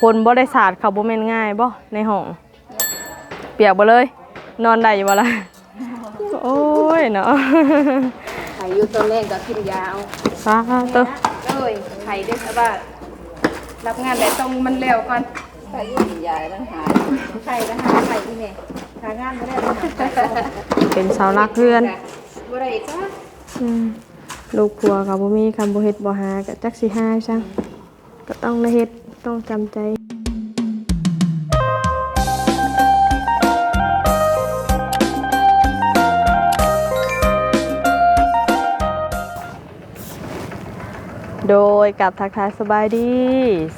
พลบ่ได้สาดเขาบ่แม่นง่ายบ่ในห้อง เปียกบ่เลย นอนได้อยู่บ่ล่ะโอ้ยเนาะไข่อยู่ตัวแรกก็ขึ้นยาวสาธุเลยไข่ได้สบายรับงานแต่ต้องมันเร็วก่อนใครยุ่งใหญ่ปัญหาไข่ก็หาไข่ที่แม่หางานไม่ได้หาไข่ก็เป็นสาวรักเพื่อนบ่ได้ก็อืมลูกผัวก็บ่มีคำบ่เฮ็ดบ่หาก็จักสิหาจังก็ต้องได้เฮ็ด ต้องจำใจโดยกับทักทายสบายดี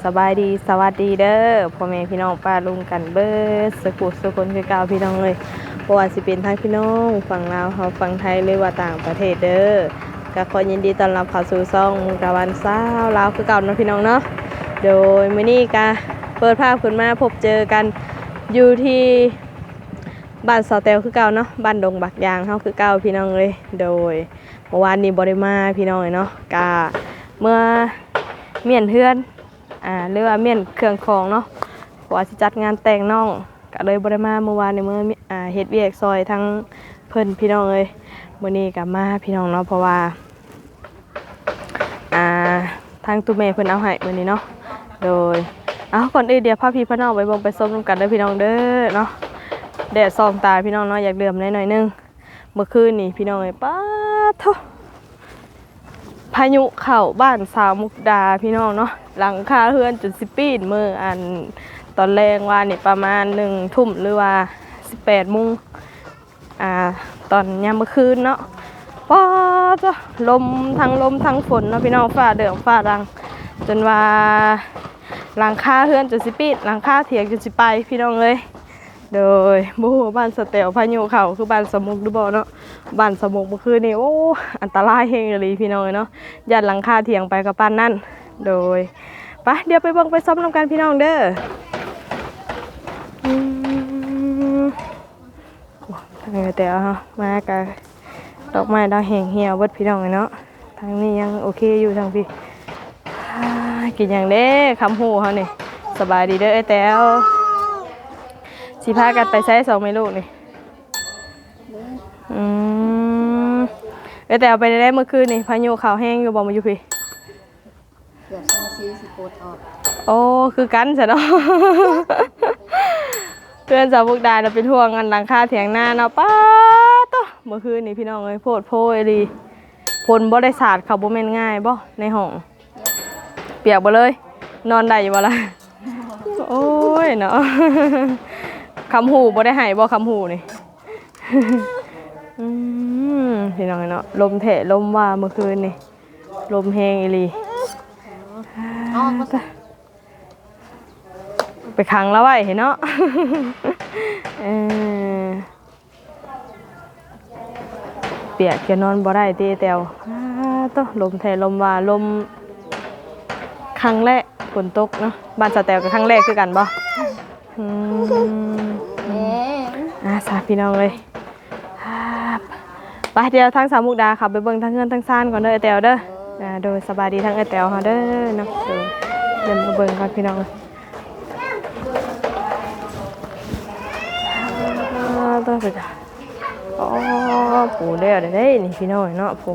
สบายดีสวัสดีเด้อพ่อแม่พี่น้องป้าลุงกันเบิดสกุลสกุลคือเก่าพี่น้องเลยเพราะว่าสิเป็นทั้งพี่น้องฝั่งลาวเฮาฝั่งไทยหรือว่าต่างประเทศเด้อก็ขอยินดีต้อนรับเข้าสู่ซ่องมุกดาวันสาลาวคือเก่าเนาะพี่น้องเนาะ โดยมื้อนี้ก็เปิดภาพขึ้นมาพบเจอกันอยู่ที่บ้านสาวแตวคือเก่าเนาะบ้านดงบักยางเฮาคือเก่าพี่น้องเลยโดยเมื่อวานนี้บ่ได้มาพี่น้องเลยเนาะกาเมื่อเมียนเฮือนอ่าหรือว่าเมียนเครื่องของเนาะเพราะว่าสิจัดงานแต่งน้องก็เลยบ่ได้มาเมื่อวานในเมื่ออ่าเฮ็ดเวียกซอยทั้งเพิ่นพี่น้องเอ้ยมื้อนี้ก็มาพี่น้องเนาะเพราะว่าอ่าทางตุ้แม่เพิ่นเอาให้มื้อนี้เนาะ โดยเอาก่อนอื่นเดี๋ยวพาพี่พาน้องไปบ่งไปส้มกันเด้อพี่น้องเด้อเนาะแดดส่องตาพี่น้องเนาะอยากเดื่มหน่อยนึงเมื่อคืนนี่พี่น้องเอ้ยป๊าดโทพายุเข้าบ้านสาวมุกดาพี่น้องเนาะหลังคาเฮือนจุดสิปีนมืออันตอนแรงว่านี่ประมาณหนึ่งทุ่มหรือว่าสิบแปดโมงอ่าตอนยามเมื่อคืนเนาะป้าจ้ะลมทั้งลมทั้งฝนเนาะพี่น้องฟ้าเดือดฟ้ารัง จนว่า หลังคาเฮือนจุดสิปีนหลังคาเถียงจุดสิไปพี่น้องเลยโดยบูบ้านสเตลพายุเขาคือบ้านสมุกดูบอเนาะบ้านสมุกเมื่อคืนนี่โอ้อันตรายเฮงเลยพี่น้องเนาะยันหลังคาเถียงไปกับป้านนั่นโดยไปเดี๋ยวไปเบิ่งไปซ้อมนำกันพี่น้องเด้ออืมโอ้ทางแต่มากับดอกไม้ดาวแห่งเหี่ยวเบิดพี่น้องเนาะทางนี้ยังโอเคอยู่ทางพี่ กินอย่างเด้คำหูเขานี่สบายดีเด้อไอ้แต้วสิพากันไปใช้สองเมลูกนี่อืมเอ้ยแต่เอาไปได้เมื่อคืนนี่พายุขาวแห้งอยู่บ่มาอยู่พี่เกือบสองซีสิโคตรออกโอ้คือกันซะเนาะเพื่อนสาวบุกดาเราเป็นห่วงกันหลังคาเถียงหน้าเนาะป้าตวเมื่อคืนนี่พี่น้องเอ้ยโพดโพยดีพลบ่ได้สาดเขาบ่แม่นง่ายบ่ในห้อง เปียกบ่เลย นอนได้อยู่บ่ล่ะโอ้ยเนาะคำหูบ่ได้ให้บ่คำหูนี่อืมพี่น้องเนาะลมแถะลมว่าเมื่อคืนนี่ลมแห้งอีหลีอ๋อก็ไปขังแล้วไว้เห็นเนาะเออเปียกจะนอนบ่ได้ตีแตวอ้าต้องลมแทลมว่าลม ครั้งแรกฝนตกเนาะบ้านสแตวกับครั้งแรกคือกันบ่อืมแม่อาสาพี่น้องเลยครับไปเดี๋ยวทั้งสามมุกดาขับไปเบิ่งทั้งเงินทั้งซ่านก่อนเด้อไอแตวเด้ออ่าโดยสบายดีทั้งไอแตวเฮาเด้อเนาะเดี๋ยวเดินมาเบิ่งก่อนพี่น้องต้องไปจ้ะอ๋อปูเด้อเด้อเด้นี่พี่น้องเนาะปู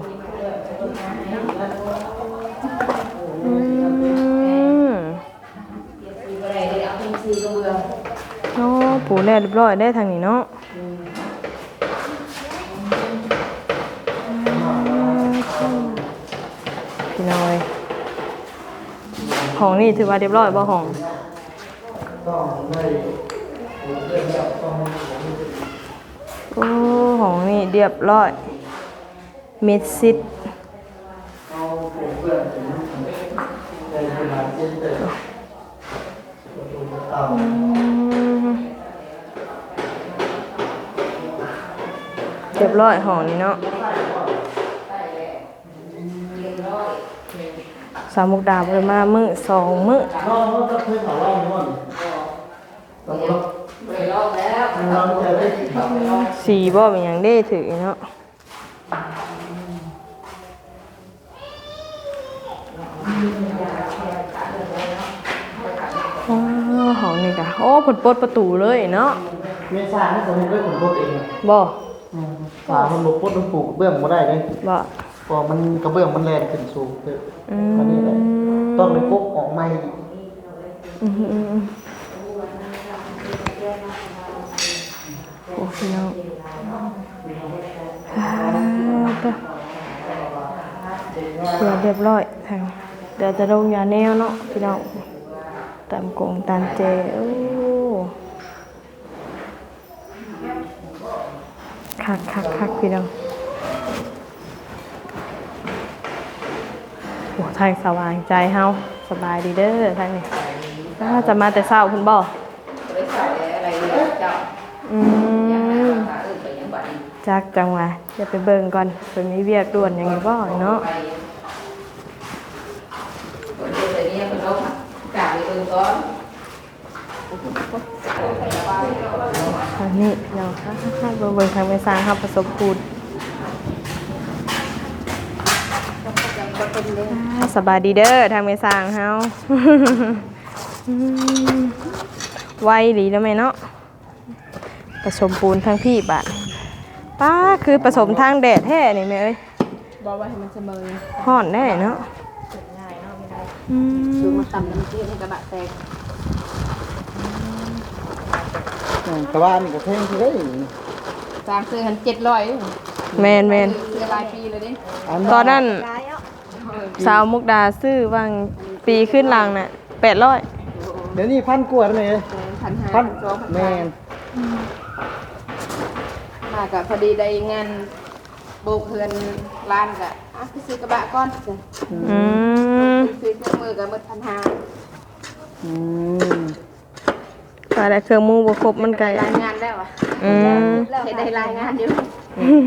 อืมอ๋อ ปูแล้เรียบร้อยได้ทางนี้เนาะพี่น้อยของนี่ถือว่าเรียบร้อยบ่ของโอ้ของนี่เรียบร้อยเม็ดซิดอืม เรียบร้อยของนี่เนาะสามมุกดาบเลยมามือสองมือสี่บ่เป็นอย่างได้ถือเนาะว้าห้องนี่กะโอ้ผลปลดประตูเลยเนาะเมษาที่ผมเรื่องของรถเองอะบ่อืม ฝามันบกปดมันปลูกเบื้องบ่ได้เลยบ่เพอมันกระเบื้องมันแรงขึ้นสูงเกินอือันนี้แหละมต้องไปปุ๊บออกใหม่อีกอืมอืมอืมโอ้พี่น้องอ่าเด้อเดี๋ยวเรียบร้อยทางเดี๋ยวจะลงยาแนวเนาะพี่น้องตามกงตามเจโอ้ คักคักคักพี่น้องโอ้ทางสว่างใจเฮาสบายดีเด้อทางนี้อ้าจะมาแต่เช้าคุณบ่ไปใส่อะไรเลยเจ้าอืมตาอื่นไปยังบัดนี้จักจังหวะจะไปเบิ่งก่อนเป็นมีเวียกด่วนอย่างไงบ่เนาะไปคนเดียวแต่นี่ยมันต้องกลับไปเบิ่งก่อน อันนี้เนาะค่ะเบิ่งเบิ่งทางไปสร้างครับประสบปูนอ่าสบายดีเด้อทางไปสร้างเฮาไวดีแล้วไหมเนาะผสมปูนทั้งพี่บาดป้าคือผสมทางแดดแท้นี่แม่เอ้ยบอกว่าให้มันเสมอฮ้อนแน่เนาะอืมดูมันต่ำน้ำเกลือให้กระบะแตก อืมแต่ว่านี่ก็แพงที่ได้สร้างซื้อหันเจ็ดร้อยแมนแมนซื้อหลายปีเลยดิตอนนั้นสาวมุกดาซื้อวางปีขึ้นหลังน่ะแปดร้อยเดี๋ยวนี้พันกว่าแล้วไหมพันห้าพันสองพันแมห้านมากับพอดีได้งานโบกเฮือนร้านกะอะไปซื้อกระบะก้อนอืมซื้อเครื่องมือกับมือพันห้าอืม ว่าแต่เครื่องมือบ่ครบมันไกลรายงานแล้วอะอืมเห็นได้รายงานอยู่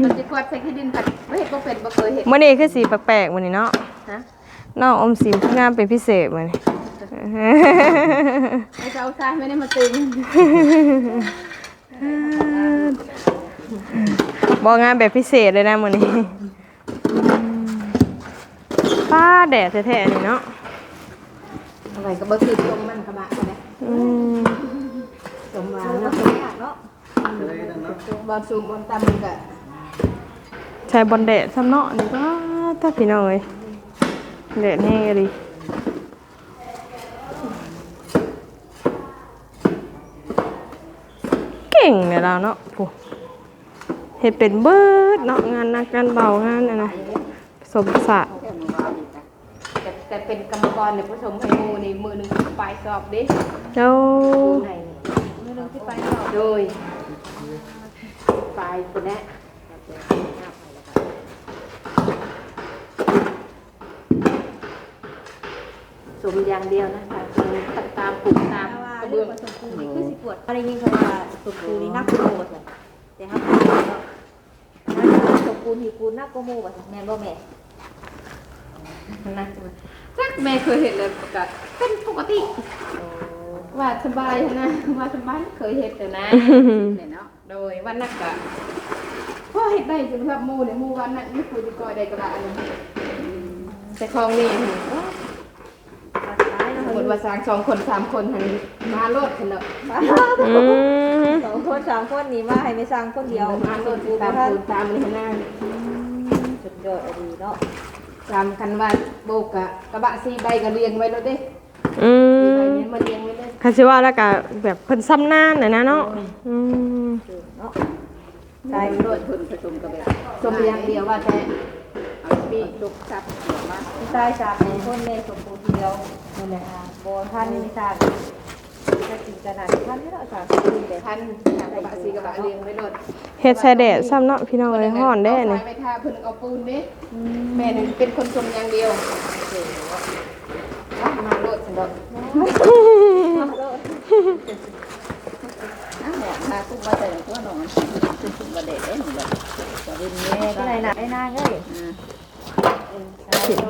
มันจะกวาดใส่ขี้ดินปัดไม่เห็นบ่เป็นบ่เคยเห็นมื้อนี้คือสีแปลกๆมื้อนี้เนาะฮะน้องอมสินงามเป็นพิเศษมื้อนี้ไอ้เจ้าชายไม่ได้มาตึงบ่งามแบบพิเศษเลยนะมื้อนี้ป้าแดดแท้ๆนี่เนาะอะไรก็บ่คือตรงมันกระบะนะอืม สมมาเนาะตรงยากเนาะบอลสูงบอลต่ำมันก็ใช้บอนแดดซ้ำเนาะนี่ก็ถ้าพี่น้องเอ้ยแดดแห้งอะดิเก่งเนี่ยเราเนาะผู้เฮ็ดเป็นเบิดเนาะงานหนักงานเบางานอะนะสมศาสตร์แต่แต่เป็นกรรมกรเนี่ยผู้ชมให้หมูนี่มือหนึงไปสอบดิเจ้า ไหนมือหนึงที่ไปสอบโดยไปคนนี้สมอย่างเดียวนะคะตัดตามปลูกตามกระเบื้องผสมปูนี่คือสิปวดอะไรยิ่งคำว่าผสมปูนี่นักโมดเลยแต่ถ้าปูนี่ก็ผสมปูนี่ปูนักโกโมว่าแม่นบ่แม่นะจักแม่เคยเห็นเลยก็เป็นปกติ ว่าสบายนะว่าสบายเคยเห็นแต่นะเนี่ยเนาะโดยวันนักกะพ่อเห็ดได้จนแบบหมูเนี่ยหมูวันนักนี่คุยดีกอยได้กระบะเลยแต่คลองนี่สมมติว่าสร้างสองคนสามคนหันมาโลดกันเนาะอืมสองคนสามคนนี่ว่าให้ไม่สร้างคนเดียวมาโลดตามปูนตามเลยหน้าสุดยอดดีเนาะตามกันว่าโบกกะกระบะสี่ใบก็เรียงไว้แล้วเด้อืสี่ใบมนี้มาเรียงไว้เลย คาสิว่าแล้วก็แบบเพิ่นซ้ำนานน่ะนะเนาะอืมเนาะใช่โลดผลผสมกับแบบสมอย่างเดียวว่าแต่เอาปีกกจับเกี่ยวมาพี่ชายสามคนเลยสมปูเดียวนั่นแหละโบท่านนี่สร้างจะกินขนาดท่านนี่เราสร้างปูนแต่พันจากกระบะสีกระบะเรียงไว้โลดเฮ็ดใส่แดดซ้ำเนาะพี่น้องเอ้ยฮ้อนแด้นี่เอาไฟไปทาเพิ่นเอาปูนเด้แม่นี่เป็นคนชมอย่างเดียวเอามาโลดสันดอกเนี่ยพา กุ้งมาแต่ตัวหนอนกุ้งมาเด็ดได้หนึ่งแบบจะเป็นแม่ก็ไหนหนักได้นางเลย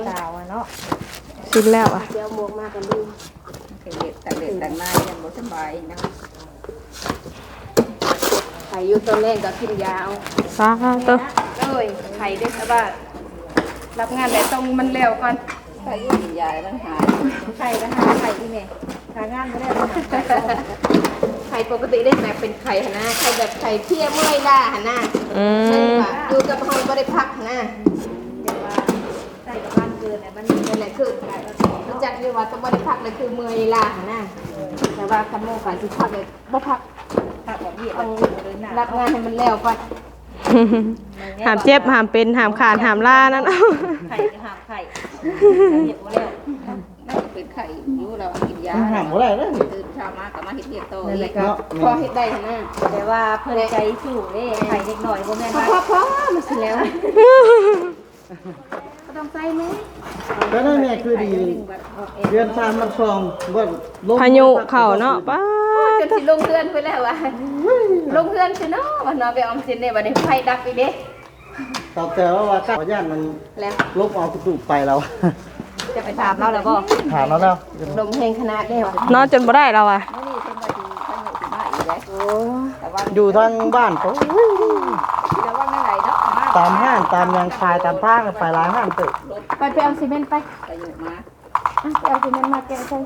สาวอะเนาะสิ้นแล้วอะเดี๋ยวหมวกมากันดูเด็กแต่เด็กแต่งนายังบ่สบายนะไข่อยู่ตอนแรกก็กินยาเอาสาธุเลยไข่ได้แต่ว่ารับงานแต่ต้องมันเร็วก่อนใครยิ่งยายมันหายไข่ก็หาไข่ที่แม่ ทางงานบ่ได้ไข่ปกติได้แบบเป็นไข่หนนะไข่แบบไข่เพี้ยเมื่อยล่าหนนะอืมันมว่าอยู่กับห้องบ่ได้พักหนนะเดี๋ยวว่าใส่กับบ้านเกินเนี่ยมันนั่นแหละคือรู้จักอยู่ว่าต้องบ่ได้พักเลยคือเมื่อยล่าหนนะแต่ว่าคันโมกันสิพักเลยบ่พักผักแบบนี้ต้องเดินหน้ารับงานให้มันแล้วก่อนหามเจ็บหามเป็นหามขาดหามล่านั่นเอาไข่จะหามไข่เห็ดบ่แล้ว น่าเป็นไข่อยู่เรากินยาห้ามบ่ได้เด้อนี่ ตื่นเช้ามาก็มาเฮ็ดเรียกโตนั่นแหอีละกครับ พอเฮ็ดได้หนนะแต่ว่าเพิ่นใจสู้เด้ไข่เล็กหน่อยบ่แม่นพอว่าพอพอมันสิแล้วก็ต้องใส่ไหมก็นั่นแม่คือดี เดือนชามมันซองบ่ลงพายุเข่าเนาะป้าจนสิลงเรือนไปแล้วว่ะลงเรือนสิเนาะวันนอนไปออมสินเนี่ยวันนี้ไฟดับอีกเด้ตอบแต่ว่าว่าก้าวย่านมันแล้ว ลบเอากระดูกไปแล้ว ถามเราแล้วบ่ถามแล้วแล้วลมเพลงขนาดได้ว่ะนอนจนบ่ได้แล้วอะมื้อนี้เพิ่นว่าสิเพิ่นว่าสิมาอีกแล้วโอ้แต่ว่าอยู่ทางบ้านเขาแต่ว่าไม่ไหลเนาะมาตามห้างตามยางคายตามทางไปหลายห้างตึกไปไปเอาซีเมนต์ไปไปอยู่มาอะไปเอาซีเมนต์มาแกะใส่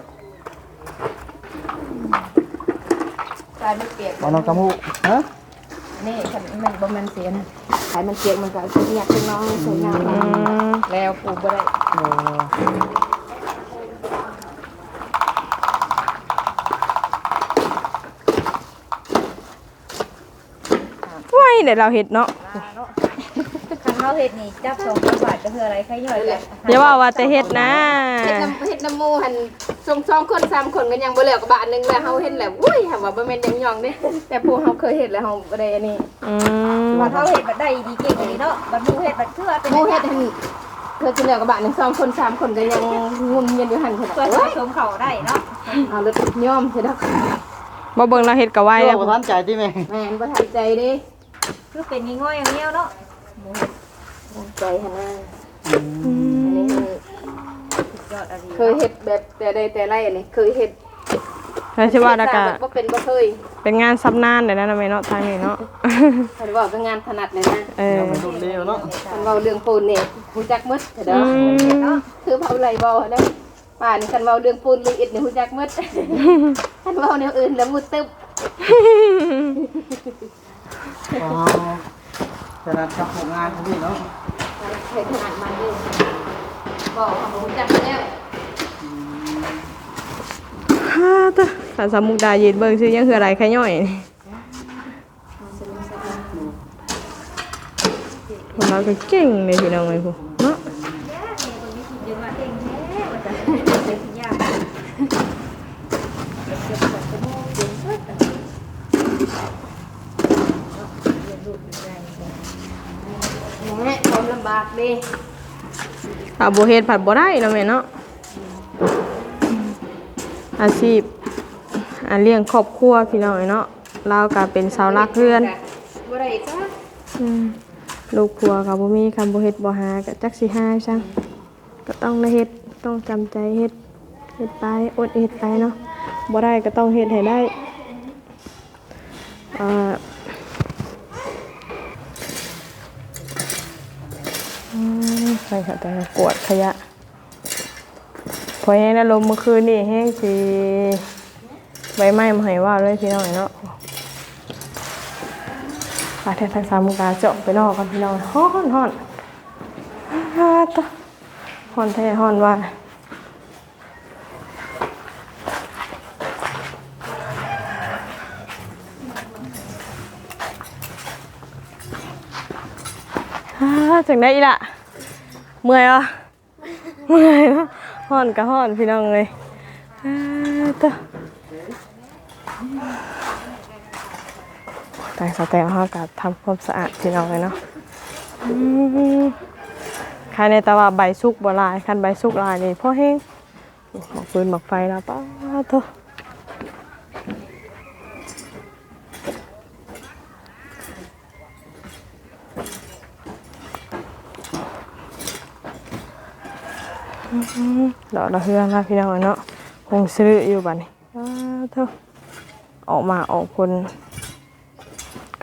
กายมันเปียกเอาน้องกำหูฮะนี่คันมันบ่มันเสียนะขายมันเปียกมันก็สิอยากเป็นน้องสวยงามอืมแล้วปลูกบ่ได้เออไว้เดี๋ยวเราเห็ดเนาะเนาะคันเฮาเฮ็ดนี่จับ2บาทก็คืออะไรใครย่อยแหละอย่าว่าว่าแต่เห็ดนะ เฮ็ดน้ำเฮ็ดน้ำหมูหัน สองสองคนสามคนก็ยังบ่เหลือกบาทหนึงแล้วเฮาเฮ็ดแล้วอุ้ยหาว่าบ่แม่นยังยองเด้แต่พวกเฮาเคยเฮ็ดแล้วเฮาบ่ได้อันนี้อืมว่าเฮาเฮ็ดบัดได้ดีเก่งนี่เนาะบัดหมู่เฮ็ดบัดคือว่าเป็นหมูเฮ็ดหันเพื่อจะเหลือกบาทหนึงสองคนสามคนก็ยังงุมเงียนอยู่หันเพิ่นเพื่อน่ะสะสมเข้าได้เนาะเอารถยอมสิดอกบ่เบิ่งเราเห็ดกับไว้เจ้าแล้วบ่ทันใจที่แม่แม่นบ่ทันใจเด้คือเป็นง่อยๆอย่างเดียวเนาะ ทันใจหั่นน่ะ อือันนี้มคือสุดย อดอะดีเคยเฮ็ดแบบแต่ใดแต่ไรอันนี้เคยเฮ็ดแล้วสิว่าแล้วก็แบบบ่เป็นบ่เคยเป็นงานสำนานเดี๋ยวนั้นนะแม่เนาะทางนี้เนาะคันว่าเป็นงานถนัดเลยนะเออเดี๋ยวมันโดนเลี้ยวเนาะคันเว้าเรื่องปูนนี่ฮู้จักหมดเด้ออืมเนาะคือเผาไหลบ่ได้ป่านี่คันเว้าเรื่องปูนหรืออิฐนี่ฮู้จักหมดคันเว้าแนวอื่นแล้วมุดตึบอ๋อขนาดกับผลงานของพี่เนาะเคยถนัดมันอยู่ บอกว่าฮู้จักแล้วฮ่าตะสารสามมุกดายืนเบิ่งซื้อยังคืออะไรแค่ย่อยนี่คนเราก็เก่งเลยพี่น้องไอ้พวกเนาะเดี๋ยวมาเองแท้ว่าจะเป็นยากเก็บของสมองเย็นสุดอะเรียนรู้อยู่ได้แม่ความลำบากเด้ อาบ่เฮ็ดผัดบ่ได้เนาะแม่เนาะอาชีพอาเลี้ยงครอบครัวพี่น้องไอ้เนาะเราก็เป็นเสาหลักเรือนบ่ได้จ้ะอืมลูกผัวกับบ่มีคำบ่เฮ็ดบ่หาก็จักสิหาจังก็ต้องได้เฮ็ดต้องจำใจเฮ็ดเฮ็ดไปอดเฮ็ดไปเนาะบ่ได้ก็ต้องเฮ็ดให้ได้เอ่ออืม ใช่ค่ะแต่กวดขยะ พอแห้งแล้วลมเมื่อคืนนี่แห้งสีใบไม้มาให้ว่าเลยพี่น้องเนาะปลาแทนทางสามมุกาเจาะไปนอกกันพี่น้องฮ้อนฮ้อนฮ่าตะฮ้อนแท้ฮ้อนว่า ฮ่าจังได้อีละเมื่อยอะเมื่อยเนาะฮ้อนก็ฮ้อนพี่น้องเลยฮ่าตะแต่สแตมเขาก็ทำความสะอาดพี่น้องเลยเนาะอืมใครในตะว่าใบสุกบ่ลายคันใบสุกลายนี่พ่อแห้งหมอกปืนหมอกไฟแล้วป้าเถอะอืม ดอกดอกเฮือนนะพี่น้องเนาะคงซื้ออยู่บ้านนี้ป้าเถอออกมาออกคน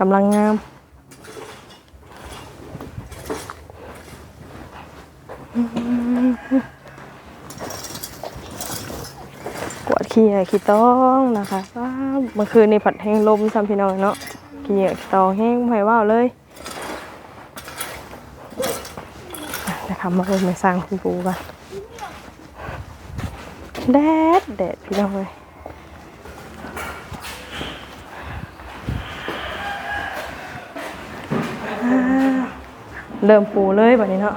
กำลังงามกวาดขี้เหยขี้ต้องนะคะว้าเมื่อคืนนี่ผัดแห้งลมซ้ำพี่น้องเนาะขี้เหยขี้ตองแห้งไม่ว่าวเลยอะจะทำมาเพิ่มในสร้างคุณปูกัน แดดแดดพี่น้องเลยอ่าเริ่มปูเลยแบบนี้เนาะ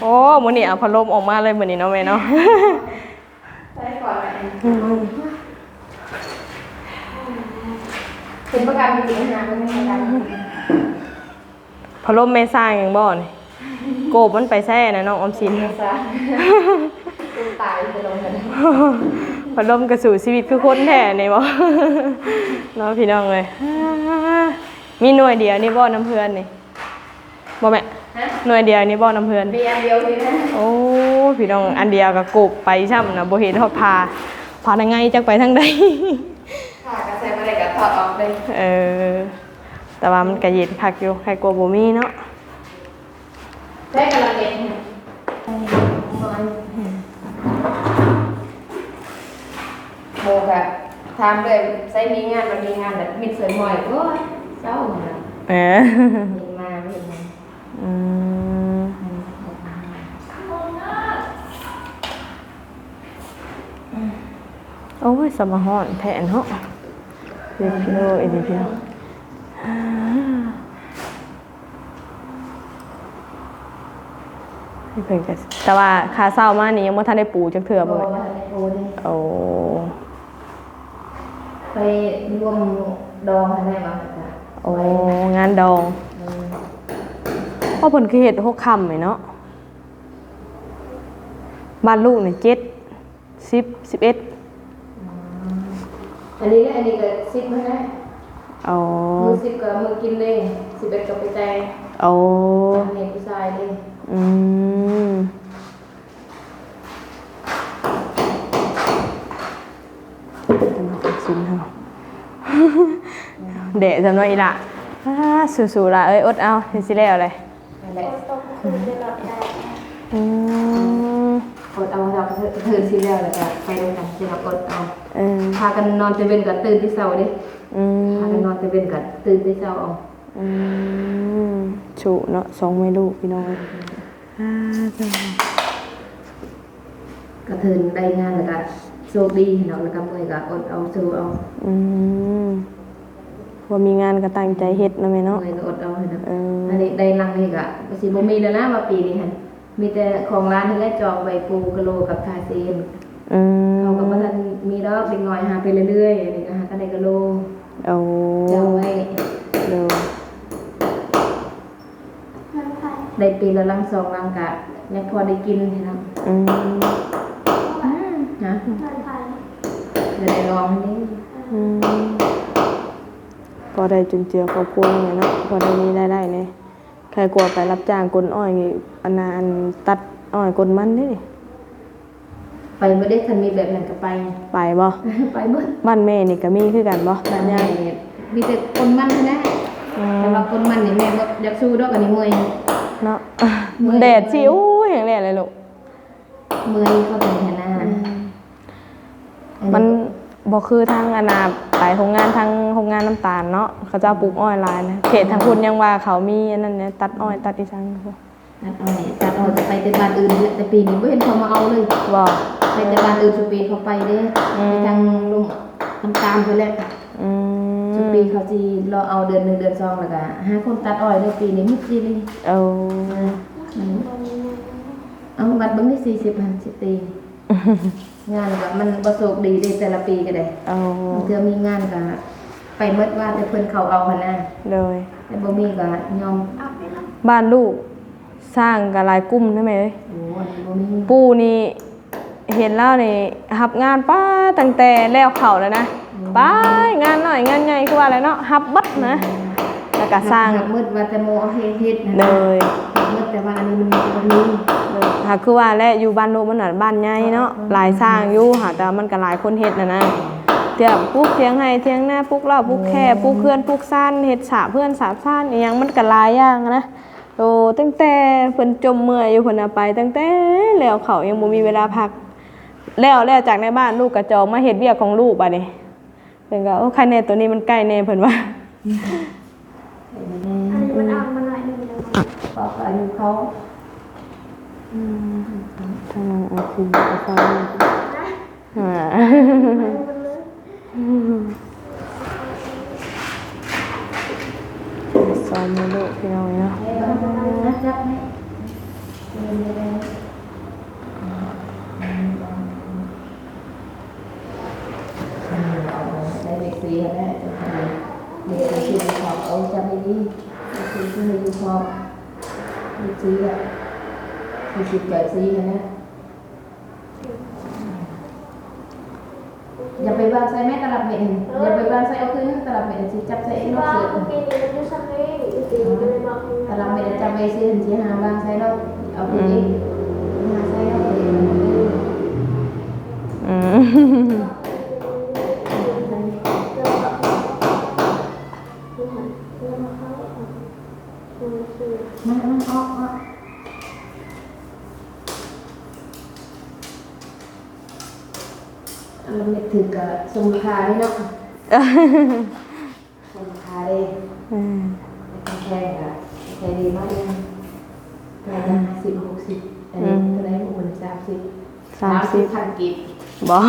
โอ้มือนี่เอาพัดลมออกมาเลยเหมือนนี้เนาะแม่เนาะเป็นประกันจริงๆนะเป็นประกันพัดลมไม่สร้างอย่างบ่นี่โกบมันไปแซ่นะน้องออมสินซะ ตุ้มตายไปลงกันพัดลมกระสู่ชีวิตคือคนแท้นี่บ่เนาะพี่น้องเลยมีหน่วยเดียวนี่บ่น้ำเพื่อนนี่บ่แม่ฮะหน่วยเดียวนี่บ่น้ำเพื่อนเบียร์เดียวนี่นะโอ้พี่น้องอันเดียวกับกบไปช่ำนะบ่เห็นทอดพาพาทางไงจักไปทางใดค่ะกระแสมาได้กับถอดออกเลยเออแต่ว่ามันกระเย็นคักอยู่ใครกลัวบ่มีเนาะได้กำลังเด็ก โมกะทำเลยใช้มีงานมันมีงานแบบมิดเสยหมอยโอ้ยเศร้าเหมือนกันเออมีมาไม่เห็นมันอืมโอ้ยสมหอนแทนเนาะเดี๋ยวพี่โอ้ยเดี๋ยวพี่โอ้อ่าให้เพิ่นก็แต่ว่าคาเศร้ามานี่ยังบ่ทันได้ปูจักเทื่อบ่โอ้แม่ยโอ้ย โอ้ ไปรวมดองให้ได้บ้างจ้ะโอ้งานดองพ่อเพิ่นคือเฮ็ดหกค่ำไหมเนาะบ้านลูกนี่เจ็ดสิบสิบเอ็ดอันนี้อันนี้ก็ซิปให้ได้อ๋อมือซิปกับมือกินเลยสิบเอ็ดกับไปแจงโอ้อันนี้ผู้ชายเลยอืมจะมาตัดสินเฮา เดะจำไว้อีละอ่าสู้ๆละเอ้ยอดเอาเฮ็ดสิแล้วเลยนั่นแหละอืมอดเอาเราก็ตื่นสิแล้วแล้วก็ไปด้วยกันจะมากดเอาเออพากันนอนเตเวนกับตื่นที่เช้าดิอืมพากันนอนเตเวนกับตื่นที่เช้าเอาอืมฉุเนาะสองไม่ลูกพี่น้องอ่าจ้ะกระเทินได้งานแล้วก็โชคดีเนาะแล้วก็มือก็อดเอาสู้เอาอืม พอมีงานก็ตั้งใจเฮ็ดนะแม่เนาะมือก็อดเอาให้นะเอออันนี้ได้ลังนี่ก็สิบ่มีแล้วนะว่าปีนี้หั่นมีแต่ของร้านที่ได้จองใบปูกะโลกับคาเซนอืมเขาก็บ่ทันมีดอกเด็กน้อยหาไปเรื่อยๆอันนี้ก็หากันได้กะโลโอ้จองไว้เดี๋ยวได้ปีละลังสองลังกะยังพอได้กินเนาะอืมนะเดี๋ยวได้ลองนี่อืม พอได้จุนเจือครอบครัวเนี่ยเนาะพอได้มีรายได้เนี่ยใครกลัวไปรับจ้างกลอ้อยนี่อันนาอันตัดอ้อยกลมันนี่ไปบ่ได้ทันมีแบบนั้นก็ไปไปบ่ไปเบิดบ้านแม่นี่ก็มีคือกันบ่บ้านยายมีแต่คนมันเท่านะแต่ว่าคนมันนี่แม่บ่อยากสู้ดอกอันนี้เมื่อยเนาะแดดสิโอ้ยอย่างแดดเลยลูกเมื่อยเข้าไปเห็นหน้ามัน บอกคือทางอนาไปโรงงานทางโรงงานน้ำตาลเนาะเขาเจะปลูกอ้อยหลายนะเขตทางคุณยังว่าเขามีอันนั้นเนี่ยตัดอ้อยตัดอีสังตัดอ้อยตัดอ้อยจะไปแต่บ้านอื่นแต่ปีนี้บ่เห็นเขามาเอาเลยบ่ไปแต่บ้านอื่นสุปีเขาไปเด้อืมไปทางลุงน้ำตาลเพิ่นแหละอืมสุปีเขาสิรอเอาเดือนหนึ่งเดือนสองแล้วก็หาคนตัดอ้อยได้ปีนี้มิดดีเลยเอาเอาบัตรเบิ่งได้40พันสิตี งานก็มันบ่โชคดีได้แต่ละปีก็ได้เอาบางเทื่อมีงานก็ไปเมดว่าแต่เพิ่นเขาเอาหั่นน่ะเลย แต่บ่มีก็ยอมบ้านลูกสร้างกับหลายกลุ่มได้ไหมเอ้ยโอ้อันนี้บ่มีปู่นี่เห็นแล้วนี่รับงานป้าตั้งแต่แล้วเขาแล้วนะไป้างานหน่อยงานใหญ่คือว่าอะไรเนาะรับบัดนะ แล้วก็สร้างหักมืดว่าแต่โมเอาเฮ็ดเฮ็ดนะเลยหักมืดแต่ว่าอันนี้มันบ่มีหากคือว่าและอยู่บ้านโนมันน่ะบ้านใหญ่เนาะหลายสร้างอยู่หาแต่ว่ามันก็หลายคนเฮ็ดน่ะนะเดี๋ยวปลูกเทียงให้เทียงหน้าปลูกเหล้าปลูกแค่ปลูกเพื่อนปลูกซ่านเฮ็ดสาเพื่อนสาซ่านอีหยังมันก็หลายอย่างนะโอ้ตั้งแต่เพิ่นจมเมื่อยอยู่เพิ่นน่ะไป ตั้งแต่แล้วเขายังบ่มีเวลาพัก แล้วแล้วจากในบ้านลูกกระจอกมาเฮ็ดเวียกของลูกบัดนี้เพิ่นก็โอ้ใครแน่ตัวนี้มันใกล้แน่เพิ่นว่า อันนี้มันเอามาหน่อยหนึงแล้วมันบอกอายุเขาทางอาชีพก็ฟังอ่าซ้อมมาลูกพี่น้องเนาะนะจับไหมได้เด็กสีแน่เด็กสีที่ขอบเอาจำไม่ดีเด็กสีที่มีขอบเด็กสีอะมีสิบเจ็ดสีนะอย่าไปวางใส่แม่ตลับเม็ดอย่าไปวางใส่เอาคืนตลับเม็ดสิจับใส่นอกเสือตลับเม็ดจับไว้สิสิหาวางใส่นอกเอาคืนอีกหาใส่นอกเองอืม มันมันออกออเราเม็ดถือกับสมราคานี่เนาะสมราคาเลยอืมแพงอะแพงดีมากเลยแพงนะสิบหกสิบอันนี้เท่าไหรหกหมื่นสามสิบสามสิบพันกิบบอก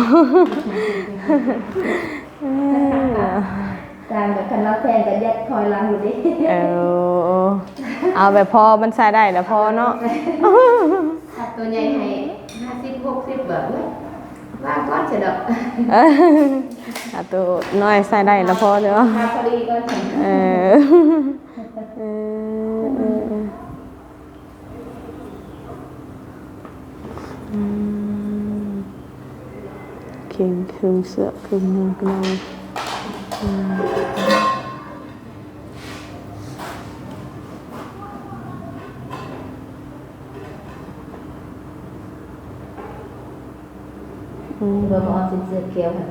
จางแบบคันเราแพงกับยัดคอยล้างอยู่ดิเออเอาแบบพอมันใส่ได้แล้วพอเนาะถ้าตัวใหญ่ให้ห้าสิบหกสิบแบบนี้ว่างก้อนเฉดอกเออเอาตัวน้อยใส่ได้แล้วพอเนาะค่าพอดีก็ถึงเออเออเออเอออืมเข่งครึ่งเสื้อครึ่งมือกนองอืมอืม เบอร์มอสิเสือเขียวค่ะ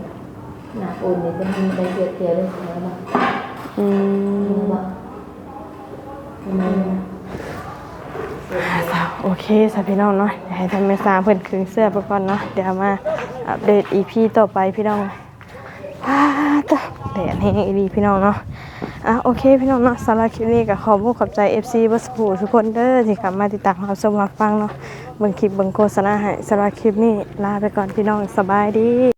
หน้าอุ่นเนี่ยจะมีใบเสือเขียวด้วยนะบ้างอืรู้มบ้างทำไมนะโอเคสาพี่น้องเนาะเดี๋ยวให้ทำเมซาเพิ่นคืนเสื้อไปก่อนเนาะเดี๋ยวมาอัปเดต EP ต่อไปพี่น้องอ้าตะ แดดแห้งอีพี่น้องเนาะอะโอเคพี่น้องเนาะสำหรับคลิปนี้ก็ขอบุกขอบใจ FC บัสผูทุกคนเด้อที่กลับมาติดตามรับชมรับฟังเนาะเบิ่งคลิปเบิ่งโฆษณาให้สำหรับคลิปนี้ลาไปก่อนพี่น้องสบายดี